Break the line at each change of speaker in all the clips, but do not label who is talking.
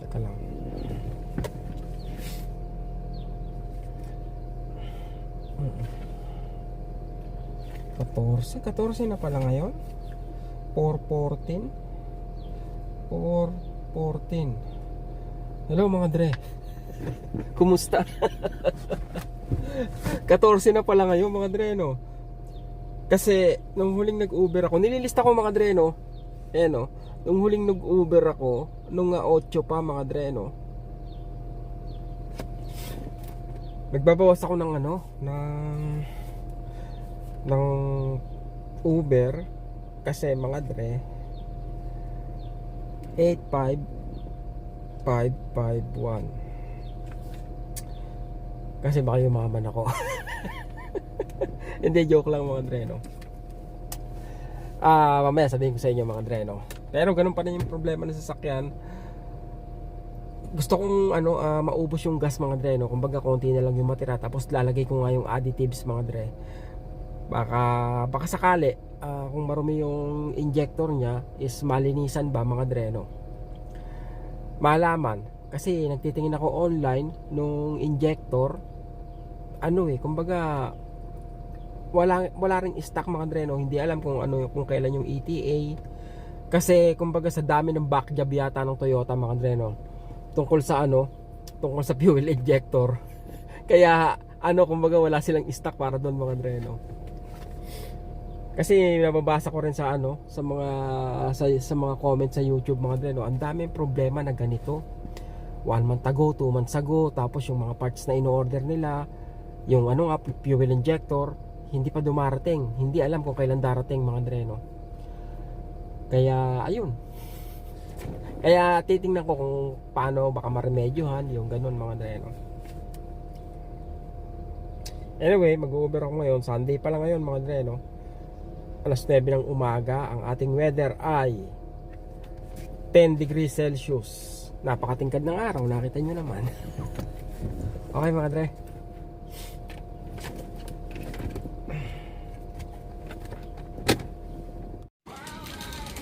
Teka lang. Mm. 14? 14 na pala ngayon? 414? 414 Hello mga dre Kumusta? 14 na pala ngayon mga dre no Kasi nung huling nag-Uber ako Nililista ko mga dre no Eh no? Nung huling nag-Uber ako Nung nga 8 pa mga dre no? Nagbabawas ako ng ano ng ng Uber kasi mga dre 85551 kasi baka yumaman ako. Hindi joke lang mga dre no ah mamaya sabihin ko sa inyo mga dre no pero ganun pa rin yung problema ng sasakyan. Gusto kong ano ah, maubos yung gas mga dre no kumbaga konti na lang yung matira. Tapos lalagay ko nga yung additives mga dre. Baka baka sakali ah, kung marumi yung injector niya is malinisan ba mga dre no malaman. Kasi nagtitingin ako online nung injector. Ano eh kumbaga wala wala ring stock mga dre no? Hindi alam kung ano kung kailan yung ETA kasi kumbaga sa dami ng back job yata ng Toyota mga dre no? Tungkol sa ano? Tungkol sa fuel injector. Kaya ano kumbaga wala silang stock para doon mga dre no? Kasi nababasa ko rin sa ano? Sa mga sa, sa mga comments sa YouTube mga dre no? Ang daming problema na ganito. One month ago, two months ago tapos yung mga parts na in-order nila yung ano nga fuel injector hindi pa dumarating. Hindi alam kung kailan darating mga dre no kaya ayun. Kaya titingnan ko kung paano baka maremedyohan yung ganun mga dre no anyway mag-uber ako ngayon. Sunday pa lang ngayon mga dre no alas 9 ng umaga ang ating weather ay 10 degrees Celsius. Napakatingkad ng araw nakita nyo naman. Okay mga dre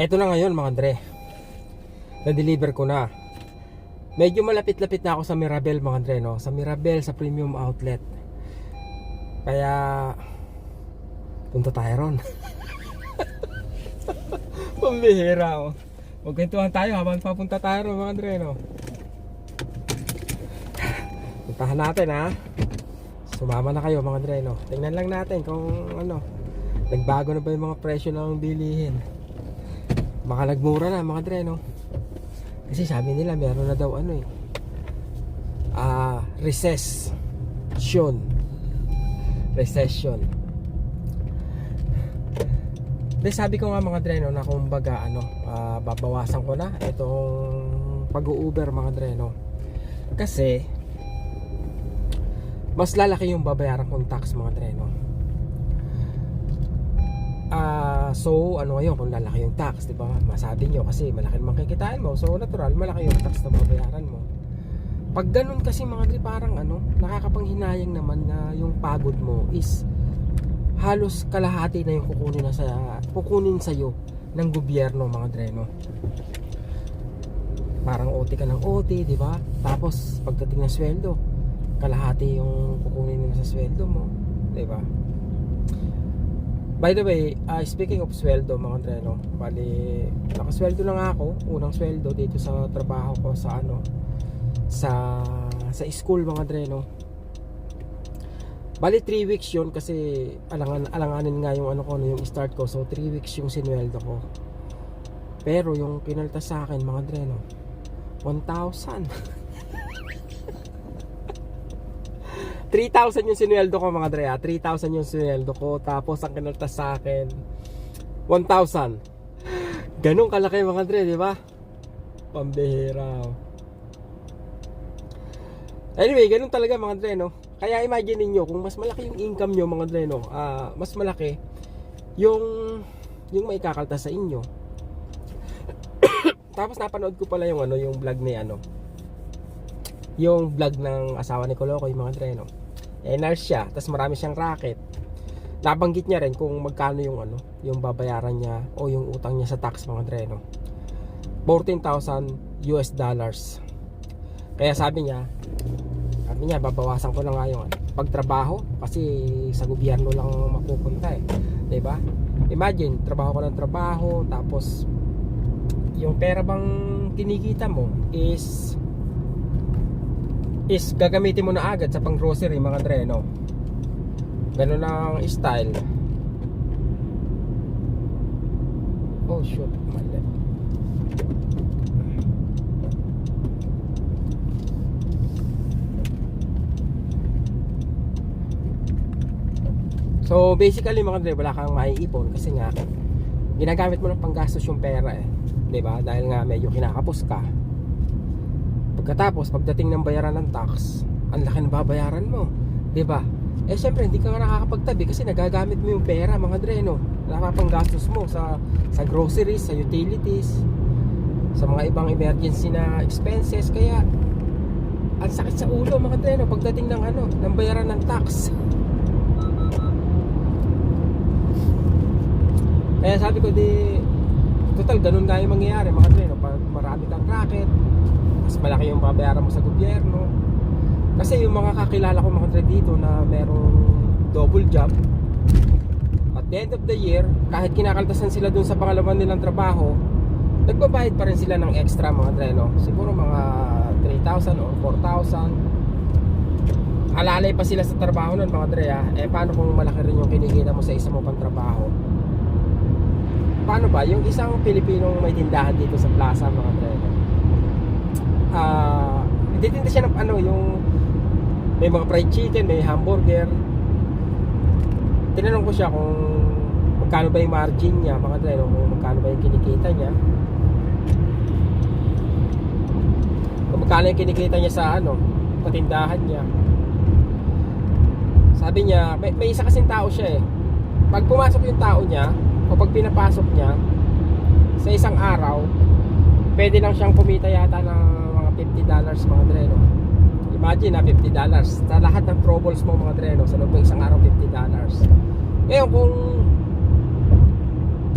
Eto na ngayon mga Dre. Na-deliver ko na. Medyo malapit-lapit na ako sa Mirabel mga Dre, no? Sa Mirabel, sa Premium Outlet. Kaya, punta tayo ron. Pambihira, oh. Magkwentuhan tayo habang papunta tayo ron mga Dre, no? Puntahan natin, ha? Sumama na kayo mga Dre, no? Tingnan lang natin kung ano, nagbago na ba yung mga presyo ng bilihin baka nagmura na mga dre no? Kasi sabi nila meron na daw ano eh. Ah recession. Recession. Then sabi ko nga mga dre no na kumbaga ano ah, babawasan ko na itong pag-uuber mga dre no? Kasi mas lalaki yung babayaran kong tax mga dre no Ah, so ano ngayon kung lalaki yung tax, 'di ba? Masabi nyo kasi malaki naman kikitain mo. So natural malaki yung tax na babayaran mo. Pag ganun kasi mga dre parang ano, nakakapanghinayang naman na yung pagod mo is halos kalahati na yung kukunin na sa kukunin sa iyo ng gobyerno mga dre no. Parang OT ka ng OT, 'di ba? Tapos pagdating ng sweldo, kalahati yung kukunin nila sa sweldo mo, 'di ba? By the way, uh, speaking of sweldo mga treno, bali nakasweldo na ako, unang sweldo dito sa trabaho ko sa ano sa sa school mga treno. Bali 3 weeks 'yon kasi alangan alanganin nga yung ano ko no, yung start ko. So 3 weeks yung sinweldo ko. Pero yung kinalta sa akin mga treno 1,000. 3,000 yung sinweldo ko mga Dre ha. 3,000 yung sinweldo ko. Tapos ang kinaltas sa akin, 1,000. Ganun kalaki mga Dre, di ba? Pambihira. Anyway, ganun talaga mga Dre, no? Kaya imagine niyo kung mas malaki yung income nyo mga Dre, no? Ah, mas malaki yung yung may kakaltas sa inyo. Tapos napanood ko pala yung ano, yung vlog ni ano, yung vlog ng asawa ni Kolokoy mga Dre, no? Eh, nurse siya, tapos marami siyang racket. Nabanggit niya rin kung magkano yung ano, yung babayaran niya o yung utang niya sa tax mga Dre, no? 14,000 US dollars. Kaya sabi niya, sabi niya, babawasan ko na nga yung ano, pagtrabaho kasi sa gobyerno lang mapupunta eh. 'Di ba? Imagine, trabaho ko ng trabaho tapos yung pera bang kinikita mo is is gagamitin mo na agad sa pang grocery mga dre no? Ganun ang style. Oh shoot. Mali. So basically mga dre wala kang maiipon kasi nga ginagamit mo ng panggastos yung pera eh. 'di ba? Dahil nga medyo kinakapos ka Pagkatapos, pagdating ng bayaran ng tax, ang laki ng babayaran mo. 'Di ba? Eh syempre, hindi ka nga nakakapagtabi kasi nagagamit mo yung pera, mga dreno. Nakapanggastos mo sa sa groceries, sa utilities, sa mga ibang emergency na expenses. Kaya, ang sakit sa ulo, mga dreno, pagdating ng ano, ng bayaran ng tax. Kaya sabi ko, di, total, ganun nga yung mangyayari, mga dreno. Pag marami kang racket, mas malaki yung babayaran mo sa gobyerno kasi yung mga kakilala ko mga tre dito na merong double job at the end of the year kahit kinakaltasan sila dun sa pangalaman nilang trabaho nagbabayad pa rin sila ng extra mga tre no? siguro mga 3,000 or 4,000 alalay pa sila sa trabaho nun mga tre ha? eh paano kung malaki rin yung kinikita mo sa isa mo pang trabaho paano ba yung isang Pilipinong may tindahan dito sa plaza mga no? ah nagtitinda siya ng ano yung may mga fried chicken, may hamburger. Tinanong ko siya kung magkano ba yung margin niya, mga dreno, kung magkano ba yung kinikita niya. Kung magkano yung kinikita niya sa ano, patindahan niya. Sabi niya, may, may isa kasing tao siya eh. Pag pumasok yung tao niya, o pag pinapasok niya, sa isang araw, pwede lang siyang kumita yata ng 50 dollars mga dreno. Imagine na 50 dollars sa lahat ng troubles mo mga dreno sa loob ng isang araw 50 dollars. Ngayon kung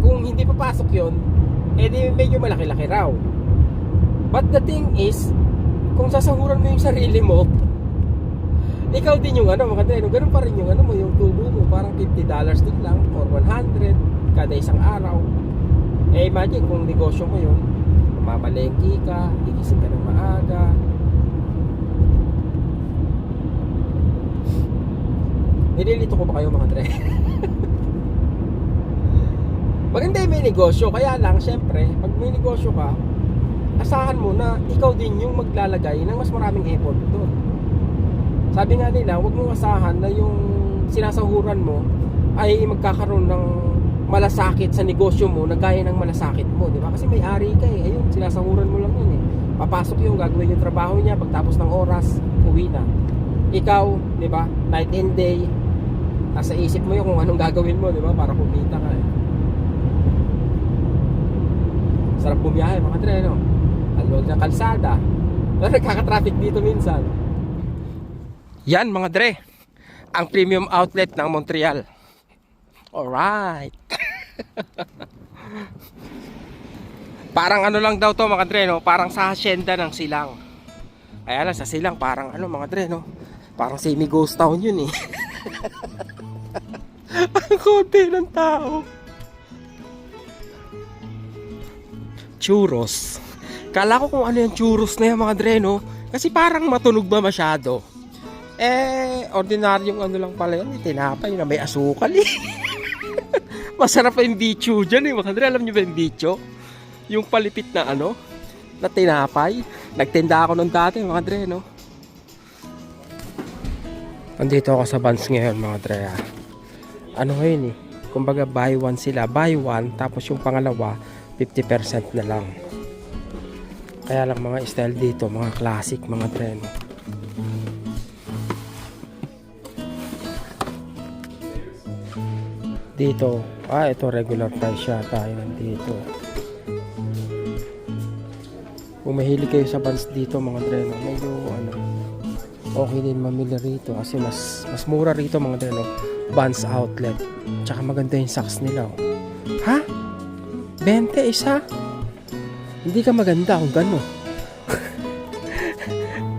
kung hindi papasok yon edi medyo malaki-laki raw. But the thing is, kung sasahuran mo yung sarili mo, ikaw din yung ano mga dreno, ganun pa rin yung ano mo, yung tubo mo, parang 50 dollars din lang or 100 kada isang araw. Eh imagine kung negosyo mo yun, mamalengki ka, gigising ka ng maaga. Nililito ko ba kayo mga tre? Maganda yung may negosyo, kaya lang syempre, pag may negosyo ka, asahan mo na ikaw din yung maglalagay ng mas maraming effort doon. Sabi nga nila, huwag mong asahan na yung sinasahuran mo ay magkakaroon ng malasakit sa negosyo mo na gaya ng malasakit mo, di ba? Kasi may ari ka eh. Ayun, sinasahuran mo lang yun eh. Papasok yung gagawin yung trabaho niya, pagtapos ng oras, uwi na. Ikaw, di ba? Night and day, nasa isip mo yung kung anong gagawin mo, di ba? Para kumita ka eh. Sarap bumiyahe mga treno. Alwag ng kalsada. Pero nagkaka-traffic dito minsan. Yan mga dre, ang premium outlet ng Montreal. Alright. Parang ano lang daw to mga dre, no? Parang sa hacienda ng silang. Kaya lang sa silang parang ano mga dre, no? Parang semi ghost town yun eh. ang konti ng tao. Churros. Kala ko kung ano yung churros na yung mga dre, no? Kasi parang matunog ba masyado? Eh, ordinaryong ano lang pala yun. Tinapay na may asukal eh. Masarap pa yung bicho dyan eh. Mga Andre, alam nyo ba yung bicho? Yung palipit na ano, na tinapay. Nagtinda ako nung dati mga Andre, no? Andito ako sa Vans ngayon mga Drea. Ano ngayon eh? Kumbaga buy one sila. Buy one tapos yung pangalawa 50% na lang. Kaya lang mga style dito, mga classic mga Drea. no? Dito, ah ito regular price siya tayo nandito. Kung mahilig kayo sa Vans dito mga Drea, no? medyo ano, okay din mamili rito kasi mas mas mura rito mga dreno Vans outlet tsaka maganda yung socks nila oh. ha? 20 isa? hindi ka maganda kung gano'n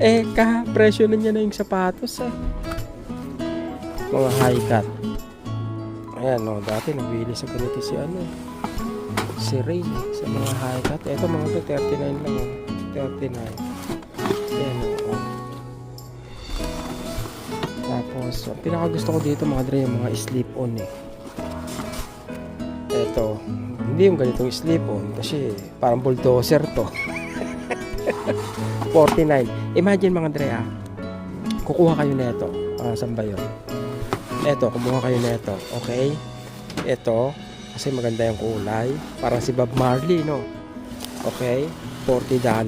eh ka presyo na niya na yung sapatos eh mga high cut ayan oh, dati nabili sa ganito si ano si Ray sa mga high cut eto mga to 39 lang oh. 39 ayan oh. Tapos, ang pinaka gusto ko dito mga dre, yung mga slip on eh. Eto, hindi yung ganitong slip on kasi parang bulldozer to. 49. Imagine mga dre ah, kukuha kayo nito. Ah, saan ba yun? Eto, kumuha kayo nito. Okay? Ito, kasi maganda yung kulay. Parang si Bob Marley, no? Okay? $40.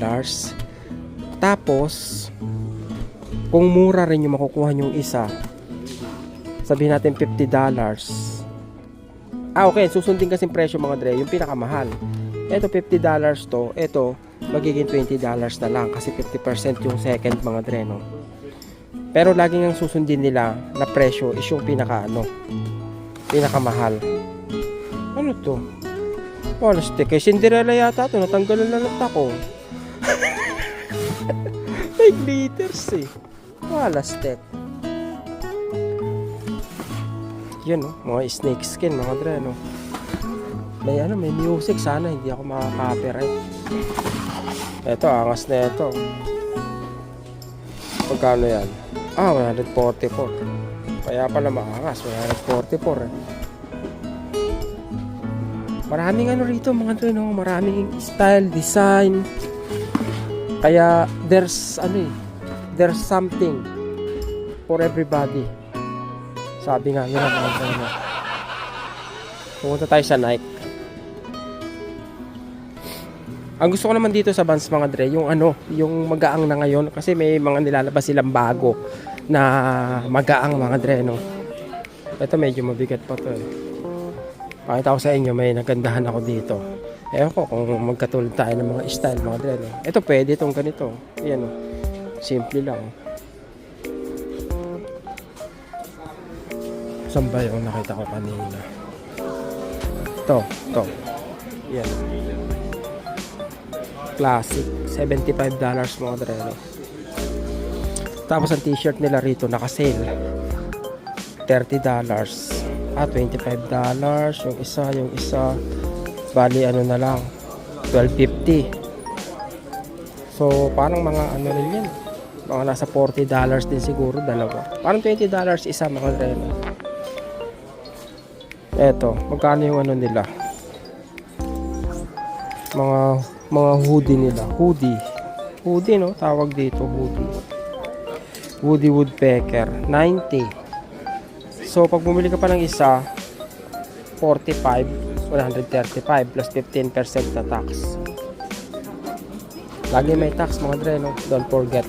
Tapos, kung mura rin yung makukuha yung isa, sabihin natin $50. Ah, okay. Susundin kasi presyo mga dre, yung pinakamahal. Ito $50 to, ito magiging $20 na lang kasi 50% yung second mga dre, no? Pero laging ang susundin nila na presyo is yung pinaka ano, pinakamahal. Ano to? Stick. Kay Cinderella yata to, natanggalan na ng tako. May glitters eh. Wala step. Yun oh, mga snake skin mga dre no. May ano, may music sana hindi ako makaka-copyright. Ito, angas na ito. Pagkano yan? Ah, 144. Kaya pala maangas, 144 eh. Maraming ano rito mga dre no, maraming style, design. Kaya there's ano eh, there's something for everybody. Sabi nga nila mga ano. Pumunta tayo sa Nike. Ang gusto ko naman dito sa Vans mga Dre, yung ano, yung magaang na ngayon kasi may mga nilalabas silang bago na magaang mga Dre, no. Ito medyo mabigat pa to eh. Pakita ko sa inyo, may nagandahan ako dito. Ewan ko kung magkatulad tayo ng mga style mga Dre, no. Ito pwede itong ganito. Ayan, oh. Simple lang. Saan ba yung nakita ko kanina? Ito, ito. Yan. Classic. $75 mga dreno. Tapos ang t-shirt nila rito naka-sale. $30. Ah, $25. Yung isa, yung isa. Bali, ano na lang. $12.50. So, parang mga ano rin yan. Mga nasa $40 din siguro, dalawa. Parang $20 isa mga dreno. Eto, magkano yung ano nila? Mga mga hoodie nila. Hoodie. Hoodie no, tawag dito hoodie. Woody Woodpecker, 90. So pag bumili ka pa ng isa, 45, 135 plus 15% na tax. Lagi may tax mga dre, no? Don't forget.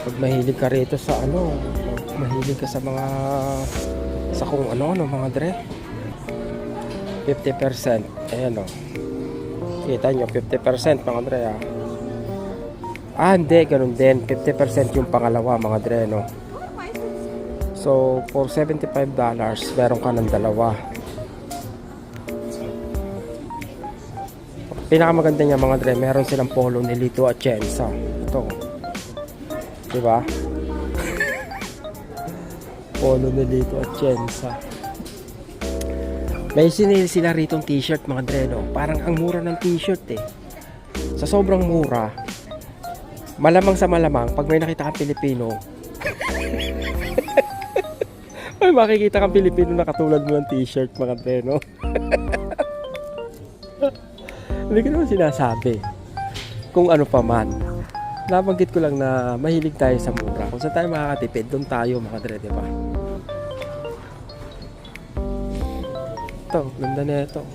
Pag mahilig ka rito sa ano, mahilig ka sa mga sa kung ano, ano mga dre. 50%. Ayan o. Kita nyo, 50% mga dre ah. Ah, hindi, ganun din. 50% yung pangalawa mga dre, no? So, for $75, meron ka ng dalawa. Pinakamaganda niya mga dre, meron silang polo ni Lito at Chensa. Ito. Diba? Polo ni Lito at Chensa. May sinil sila ritong t-shirt mga dre, no? Parang ang mura ng t-shirt eh. Sa sobrang mura, malamang sa malamang, pag may nakita kang Pilipino, ay makikita kang Pilipino na katulad mo ng t-shirt mga dre, no? Hindi ko naman sinasabi. Kung ano pa man. Nabanggit ko lang na mahilig tayo sa mura. Kung saan tayo makakatipid, doon tayo mga dre, di? Ito, ganda na ito.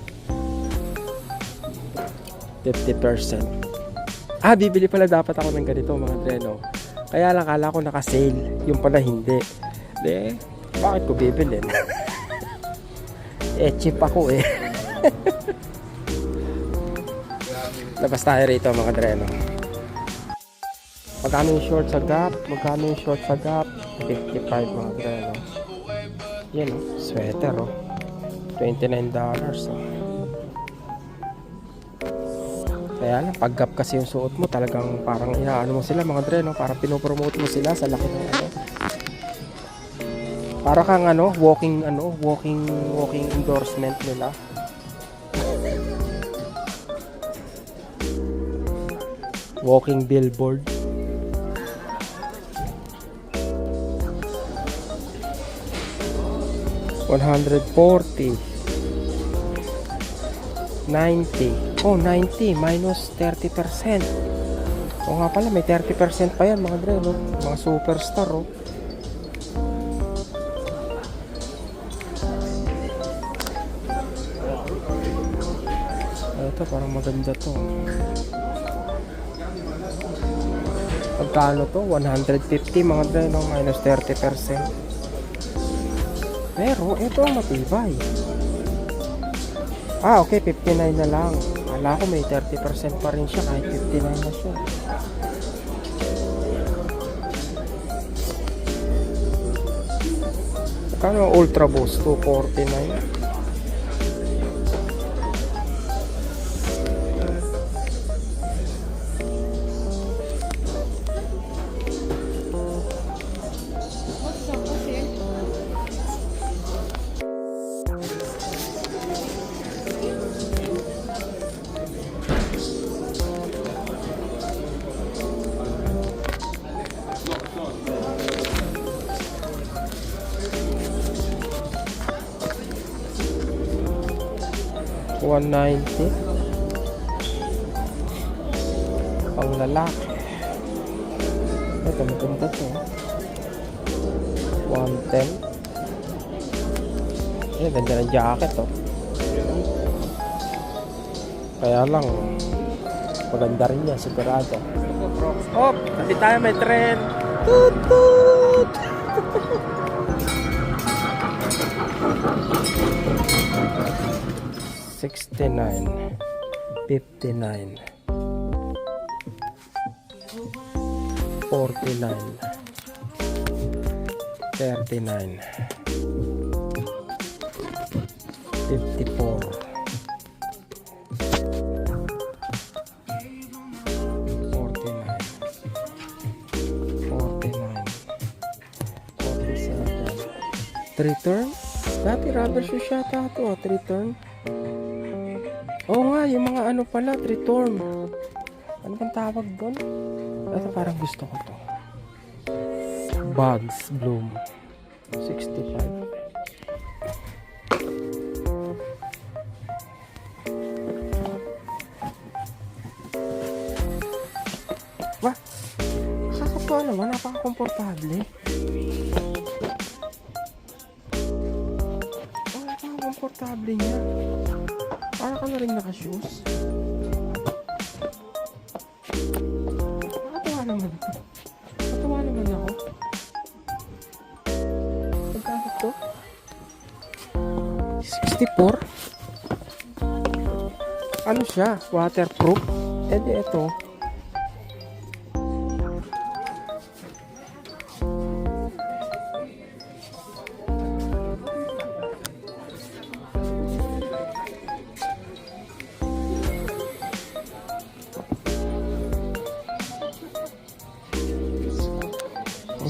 50%. Ah, bibili pala dapat ako ng ganito mga dre, no? Kaya lang kala ko naka-sale. Yung pala hindi. De, bakit ko bibilin? eh, cheap ako eh. Labas tayo rito mga dre, no? Magkano yung short sa Gap? Magkano yung short sa Gap? 55 mga dre, no? Yan, oh. Sweater, oh. $29 dollars, oh. Kaya lang, pag Gap kasi yung suot mo, talagang parang inaano mo sila mga dre, no? Parang pinopromote mo sila sa laki ng ano. Para kang ano, walking ano, walking walking endorsement nila. Walking billboard. One hundred forty. 90. Oh, 90 minus 30%. O nga pala, may 30% pa yan mga dre, no? Mga superstar, oh. Ito, parang maganda to. Magkano to? 150 mga dre, no? Minus 30%. Pero, ito ang matibay. Ah, okay, 59 na lang. Akala ko may 30% pa rin siya kahit 59 na siya. Kano Ultra Boost? 249. 190 pang lalaki ito maganda to. 110 eh ganda ng jacket to kaya lang maganda rin niya sigurado. Oh kasi tayo may trend tutut 69 59 49 39 54 3 turn? Dati rubber shoes yata ito. 3 turn. Oo nga, yung mga ano pala, return. Ano bang tawag doon? Ito parang gusto ko to. Bugs Bloom. 65. Wah! Kakatuwa naman, napaka-komportable. Oh, napaka-komportable niya. Para ka na rin naka-shoes. Nakatuwa naman. Nakatuwa naman ako. Pagkakit to? 64? Ano siya? Waterproof? Eh di ito.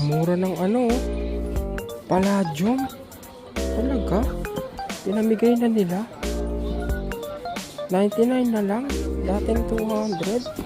Mura ng ano. Palladium. Talaga? Pinamigay na nila. 99 na lang. Dating 200.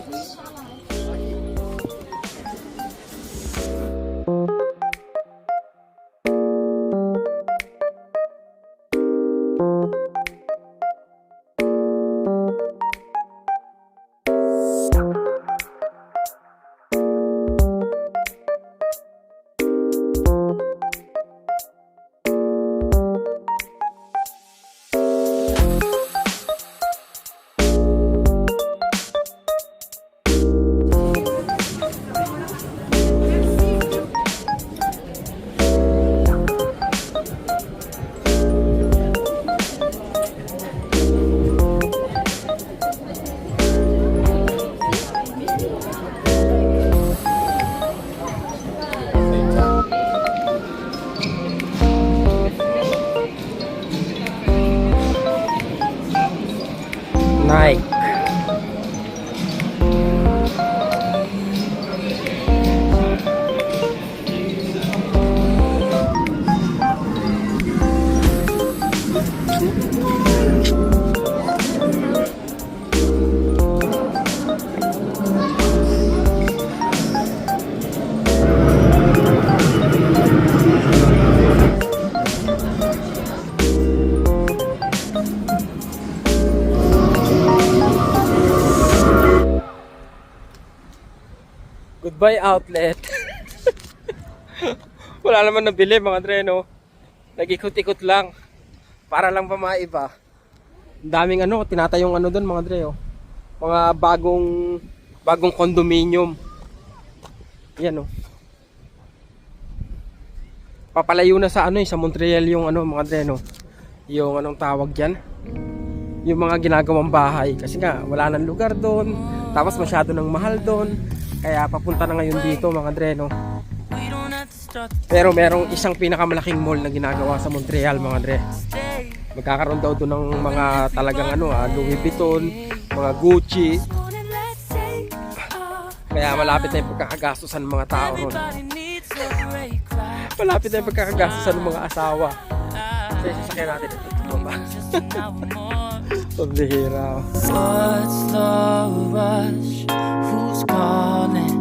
By outlet. Wala naman nabili mga dre, no? Nag-ikot-ikot lang. Para lang pa maiba. Ang daming ano, tinatayong ano doon mga dre, oh. Mga bagong bagong condominium. Yan, oh. Papalayo na sa ano, eh, sa Montreal yung ano mga dre, no? Yung anong tawag diyan? Yung mga ginagawang bahay kasi nga wala nang lugar doon. Tapos masyado nang mahal doon. Kaya papunta na ngayon dito mga dre, no? Pero merong isang pinakamalaking mall na ginagawa sa Montreal mga dre. Magkakaroon daw doon ng mga talagang ano, ah, Louis Vuitton, mga Gucci. Kaya malapit na yung pagkakagastusan ng mga tao ron. Malapit na yung pagkakagastusan ng mga asawa. Kasi sasakyan natin ito. ba? Pambihira.
What's the rush? Who's calling?